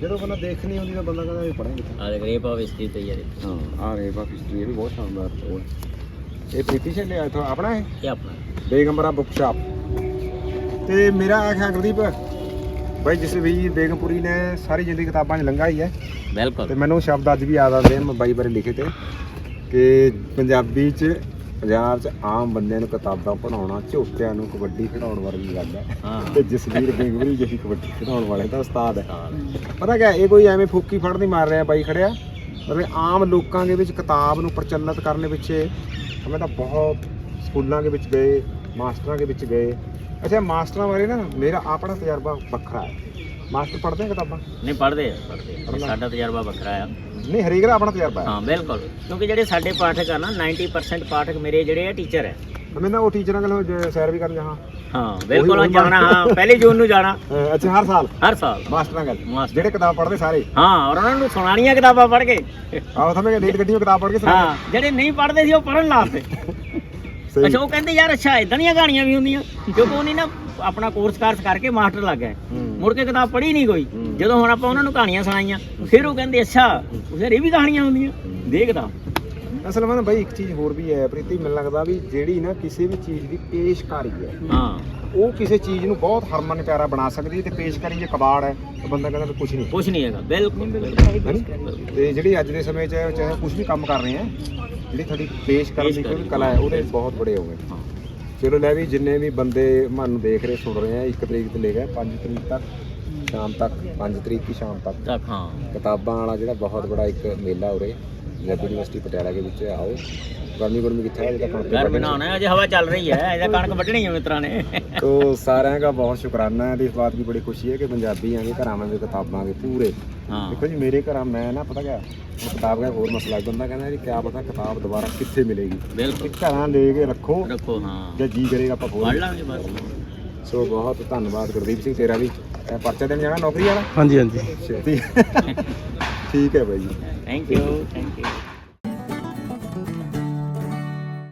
ਜਦੋਂ ਬੰਦਾ ਦੇਖਣੀ ਹੁੰਦੀ ਤਾਂ ਬੰਦਾ ਕਹਿੰਦਾ ਵੀ ਪੜਾਂਗੇ ਆ ਦੇਖ ਰੇਪ ਆਫ ਹਿਸਟਰੀ ਪਈ ਆ ਦੇਖ। ਹਾਂ ਆ ਰੇ ਬਾ ਹਿਸਟਰੀ ਇਹ ਵੀ ਬਹੁਤ ਸ਼ਾਨਦਾਰ ਉਹ ਹੈ। ਇਹ ਪ੍ਰੀਤੀ ਸ਼ੈਲੀ ਆ ਇੱਥੋਂ ਆਪਣਾ ਹੈ ਇਹ ਆਪਣਾ। ਬੇਗਮਪੁਰਾ ਬੁੱਕ ਸ਼ਾਪ ਤੇ ਮੇਰਾ ਆਖਿਆ ਗੁਰਦੀਪ ਬਾਈ ਜਿਸ ਵੀ ਬੇਗਮਪੁਰੀ ਨੇ ਸਾਰੀ ਜ਼ਿੰਦਗੀ ਕਿਤਾਬਾਂ 'ਚ ਲੰਘਾਈ ਹੈ। ਤੇ ਬਿਲਕੁਲ ਮੈਨੂੰ ਸ਼ਬਦ ਅੱਜ ਵੀ ਯਾਦ ਆਉਂਦੇ ਮੈਂ ਬਾਈ ਬਾਰੇ ਲਿਖੇ ਤੇ ਕਿ ਪੰਜਾਬੀ 'ਚ ਪੰਜਾਬ 'ਚ ਆਮ ਬੰਦਿਆਂ ਨੂੰ ਕਿਤਾਬਾਂ ਪੜਾਉਣਾ ਝੋਟਿਆਂ ਨੂੰ ਕਬੱਡੀ ਖਿਡਾਉਣ ਵਰਗੀ ਗੱਲ ਹੈ। ਹਾਂ। ਤੇ ਜਸਵੀਰ ਬੇਗਮਪੁਰੀ ਜਿਹੀ ਕਬੱਡੀ ਖਿਡਾਉਣ ਵਾਲੇ ਦਾ ਉਸਤਾਦ ਹੈ। ਪਤਾ ਕਿਆ ਇਹ ਕੋਈ ਐਵੇਂ ਫੂਕੀ ਫੜ ਨਹੀਂ ਮਾਰ ਰਿਹਾ ਬਾਈ ਖੜਿਆ। ਮਤਲਬ ਆਮ ਲੋਕਾਂ ਦੇ ਵਿੱਚ ਕਿਤਾਬ ਨੂੰ ਪ੍ਰਚਲਿਤ ਕਰਨ ਪਿੱਛੇ ਹਮੇ ਤਾਂ ਬਹੁਤ ਸਕੂਲਾਂ ਦੇ ਵਿੱਚ ਗਏ ਮਾਸਟਰਾਂ ਦੇ ਵਿੱਚ ਗਏ ਅੱਛਾ ਮਾਸਟਰਾਂ ਬਾਰੇ ਨਾ ਮੇਰਾ ਆਪਣਾ ਤਜਰਬਾ ਵੱਖਰਾ ਹੈ। ਮਾਸਟਰ ਪੜ੍ਹਦੇ ਆ ਕਿਤਾਬਾਂ? ਨਹੀਂ ਪੜ੍ਹਦੇ ਆ ਪੜ੍ਹਦੇ ਆ। ਸਾਡਾ ਤਜਰਬਾ ਵੱਖਰਾ ਆ। ਨਹੀਂ ਹਰੇਕ ਦਾ ਆਪਣਾ ਤਜਰਬਾ ਹੈ। ਹਾਂ ਬਿਲਕੁਲ। ਕਿਉਂਕਿ ਜਿਹੜੇ ਸਾਡੇ ਪਾਠਕ ਆ ਨਾ 90% ਪਾਠਕ ਮੇਰੇ ਜਿਹੜੇ ਆ ਟੀਚਰ ਹੈ। ਮੈਂ ਨਾ ਉਹ ਟੀਚਰਾਂ ਕੋਲ ਜ- ਸੈਰ ਵੀ ਕਰਨ ਜਾਹਾਂ ਹਾਂ ਬਿਲਕੁਲ ਉਹੀ ਜਾਣਾ ਹਾਂ ਪਹਿਲੀ ਜੂਨ ਨੂੰ ਜਾਣਾ। ਅਹ ਅੱਛਾ ਹਰ ਸਾਲ? ਹਰ ਸਾਲ। ਮਾਸਟਰਾਂ ਗੱਲ। ਮਾਸਟਰ। ਜਿਹੜੇ ਕਿਤਾਬ ਪੜ੍ਹਦੇ ਸਾਰੇ? ਹਾਂ ਔਰ ਉਹਨਾਂ ਨੂੰ ਸੁਣਾਣੀਆਂ ਕਿਤਾਬਾਂ ਪੜ੍ਹ ਕੇ। ਆਓ ਥਮੇ ਨੀਟ ਗੱਡੀ ਕਿਤਾਬ ਪੜ੍ਹ ਕੇ ਸੁਣਾ ਹਾਂ ਜਿਹੜੇ ਨਹੀਂ ਪੜ੍ਹਦੇ ਸੀ ਉਹ ਪੜ੍ਹਨ ਲਾਤੇ ਸਹੀ। ਅੱਛਾ ਉਹ ਕਹਿੰਦੇ ਯਾਰ ਅੱਛਾ ਇਦਾਂ ਦੀਆਂ ਕਹਾਣੀਆਂ ਵੀ ਹੁੰਦੀਆਂ। ਕਿਉਂਕਿ ਉਹ ਨਹੀਂ ਨਾ ਆਪਣਾ ਕੋਰਸ ਕਾਰਸ ਕਰਕੇ ਮਾਸਟਰ ਲੱਗ ਹੂੰ। ਮੁੜ ਕੇ ਕਿਤਾਬ ਪੜ੍ਹੀ ਨਹੀਂ ਕੋਈ। ਹੂੰ। ਜਦੋਂ ਹੁਣ ਆਪਾਂ ਉਹਨਾਂ ਨੂੰ ਕਹਾਣੀਆਂ ਸੁਣਾਈਆਂ ਫਿਰ ਉਹ ਕਹਿੰਦੇ ਅੱਛਾ ਯਾਰ ਇਹ ਵੀ ਕਹਾਣੀਆਂ ਹੁੰਦੀਆਂ। ਦੇਖਦਾ ਅਸਲ ਵਿੱਚ ਨਾ ਬਾਈ ਇੱਕ ਚੀਜ਼ ਹੋਰ ਵੀ ਹੈ ਪ੍ਰੀਤੀ ਮੈਨੂੰ ਲੱਗਦਾ ਵੀ ਜਿਹੜੀ ਨਾ ਕਿਸੇ ਵੀ ਚੀਜ਼ ਦੀ ਪੇਸ਼ਕਾਰੀ ਹੈ ਹਾਂ। ਉਹ ਕਿਸੇ ਚੀਜ਼ ਨੂੰ ਬਹੁਤ ਹਰਮਨ ਪਿਆਰਾ ਬਣਾ ਸਕਦੀ ਹੈ ਤੇ ਪੇਸ਼ਕਾਰੀ ਜੇ ਕਬਾੜ ਹੈ ਤਾਂ ਬੰਦਾ ਕਹਿੰਦਾ ਕੁਝ ਨਹੀਂ। ਕੁਝ ਨਹੀਂ ਹੈਗਾ। ਬਿਲਕੁਲ ਹੈਨੀ? ਤੇ ਜਿਹੜੀ ਅੱਜ ਦੇ ਸਮੇਂ 'ਚ ਚਾਹੇ ਕੁਝ ਵੀ ਕੰਮ ਕਰ ਰਹੇ ਆ ਜਿਹੜੀ ਤੁਹਾਡੀ ਪੇਸ਼ ਕਰਨ ਦੀ ਕੋਈ ਕਲਾ ਹੈ ਉਹਦੇ ਬਹੁਤ ਬੜੇ ਹੋ ਗਏ। ਹਾਂ। ਚਲੋ ਲੈ ਵੀ ਜਿੰਨੇ ਵੀ ਬੰਦੇ ਮਨ ਦੇਖ ਰਹੇ ਸੁਣ ਰਹੇ ਆ 1 ਤਰੀਕ ਤੋਂ ਲੈ ਕੇ 5 ਤਰੀਕ ਤੱਕ ਸ਼ਾਮ ਤੱਕ 5 ਤਰੀਕ ਦੀ ਸ਼ਾਮ ਤੱਕ। ਤੱਕ ਹਾਂ। ਕਿਤਾਬਾਂ ਵਾਲਾ ਜਿਹੜਾ ਬਹੁਤ ਬੜਾ ਇੱਕ ਮੇਲਾ ਉਰੇ ਪੰਜਾਬੀ ਯੂਨੀਵਰਸਿਟੀ ਪਟਿਆਲਾ ਦੇ ਵਿੱਚ ਆਓ। ਗਰਮੀ ਗੁਰਮੀ ਕਿੱਥੇ ਹੈ ਜਿਹਦਾ ਕਣਕ ਘਰ ਬਣਾਉਣਾ ਹੈ ਅਜੇ ਹਵਾ ਚੱਲ ਰਹੀ ਹੈ ਇਹਦਾ ਕਣਕ ਵੱਢਣੀ ਹੈ ਮਿੱਤਰਾਂ ਨੇ तो सारे का बहुत शुक्राना है तो इस बात की बड़ी खुशी है कि पंजाबी आगे घर आवे किताबां के पूरे ਹਾਂ देखो जी मेरे घर मैं ना पता क्या ਹੁਣ ਕਿਤਾਬ ਦਾ ਹੋਰ ਮਸਲਾ ਹੈ ਬੰਦਾ ਕਹਿੰਦਾ ਜੀ ਕਿਆ ਪਤਾ ਕਿਤਾਬ ਦੁਬਾਰਾ ਕਿੱਥੇ ਮਿਲੇਗੀ ਬਿਲਕੁਲ ਘਰਾਂ ਲੈ ਕੇ ਰੱਖੋ ਰੱਖੋ ਹਾਂ ਜਾਂ ਜੀ ਕਰੇਗਾ ਆਪਾਂ ਪੜ ਖੋਲ ਲਾਂਗੇ ਬਸ ਸੋ ਬਹੁਤ ਧੰਨਵਾਦ ਗੁਰਦੀਪ ਸਿੰਘ ਤੇਰਾ ਵੀ ਇਹ ਪਰਚਾ ਦੇਣ ਜਾਣਾ ਨੌਕਰੀ ਵਾਲਾ ਹਾਂਜੀ ਹਾਂਜੀ ਛੇਤੀ ਠੀਕ ਹੈ ਬਾਈ ਜੀ ਥੈਂਕ ਯੂ ਥੈਂਕ ਯੂ